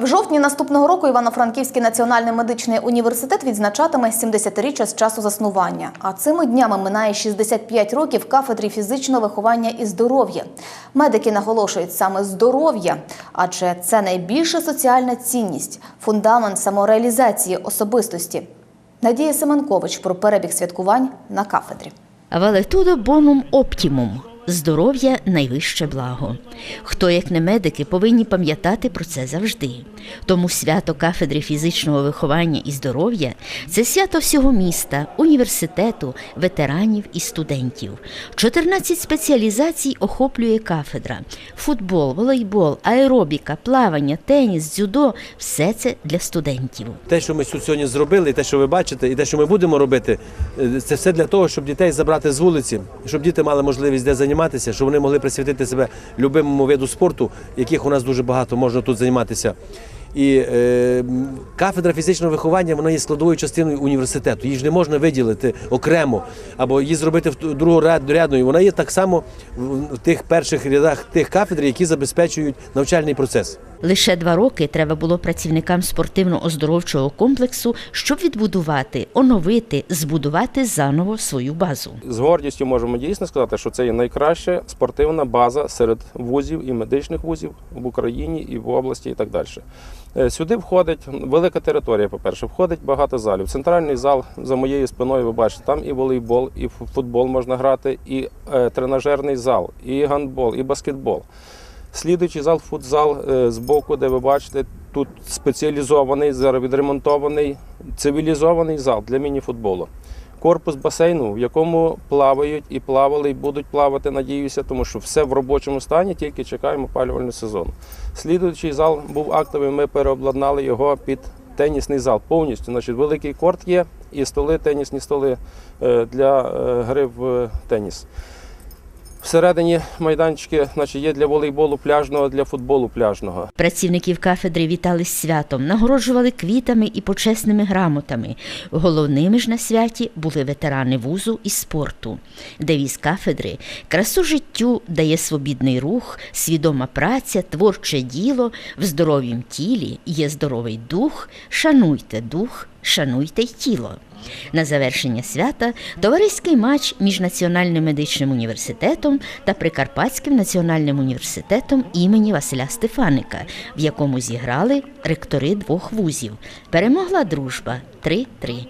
В жовтні наступного року Івано-Франківський національний медичний університет відзначатиме 70-річчя з часу заснування. А цими днями минає 65 років кафедрі фізичного виховання і здоров'я. Медики наголошують саме здоров'я, адже це найбільша соціальна цінність, фундамент самореалізації особистості. Надія Семенкович про перебіг святкувань на кафедрі. Валетудо бонум оптімум. Здоров'я найвище благо. Хто, як не медики, повинні пам'ятати про це завжди. Тому свято кафедри фізичного виховання і здоров'я це свято всього міста, університету, ветеранів і студентів. 14 спеціалізацій охоплює кафедра: футбол, волейбол, аеробіка, плавання, теніс, дзюдо все це для студентів. Те, що ми тут сьогодні зробили, те, що ви бачите, і те, що ми будемо робити, е, це все для того, щоб дітей забрати з вулиці, щоб діти мали можливість де займатися, щоб вони могли присвятити себе любимому виду спорту, яких у нас дуже багато можна тут займатися. І е, кафедра фізичного виховання вона є складовою частиною університету. Її ж не можна виділити окремо або її зробити другорядною. Вона є так само в тих перших рядах тих кафедр, які забезпечують навчальний процес. Лише два роки треба було працівникам спортивно-оздоровчого комплексу, щоб відбудувати, оновити, збудувати заново свою базу. З гордістю можемо дійсно сказати, що це є найкраща спортивна база серед вузів і медичних вузів в Україні і в області, і так далі. Е, Сюди входить велика територія. По-перше, входить багато залів. Центральний зал за моєю спиною, ви бачите, там і волейбол, і футбол можна грати, і е, тренажерний зал, і гандбол, і баскетбол. Слідуючий зал, футзал е, збоку, де ви бачите, тут спеціалізований, зараз відремонтований, цивілізований зал для міні-футболу. Корпус басейну, в якому плавають і плавали, і будуть плавати, надіюся, тому що все в робочому стані, тільки чекаємо опалювальний сезон. Слідуючий зал був актовий, ми переобладнали його під тенісний зал повністю. Значить, великий корт є і столи, тенісні столи е, для е, гри в теніс. Всередині майданчики значить, є для волейболу пляжного, для футболу пляжного. Працівників кафедри вітали з святом, нагороджували квітами і почесними грамотами. Головними ж на святі були ветерани вузу і спорту. Девіз кафедри красу життю дає свобідний рух, свідома праця, творче діло, в здоровім тілі є здоровий дух, шануйте дух, шануйте й тіло. На завершення свята товариський матч між Національним медичним університетом та Прикарпатським національним університетом імені Василя Стефаника, в якому зіграли ректори двох вузів. Перемогла дружба 3-3.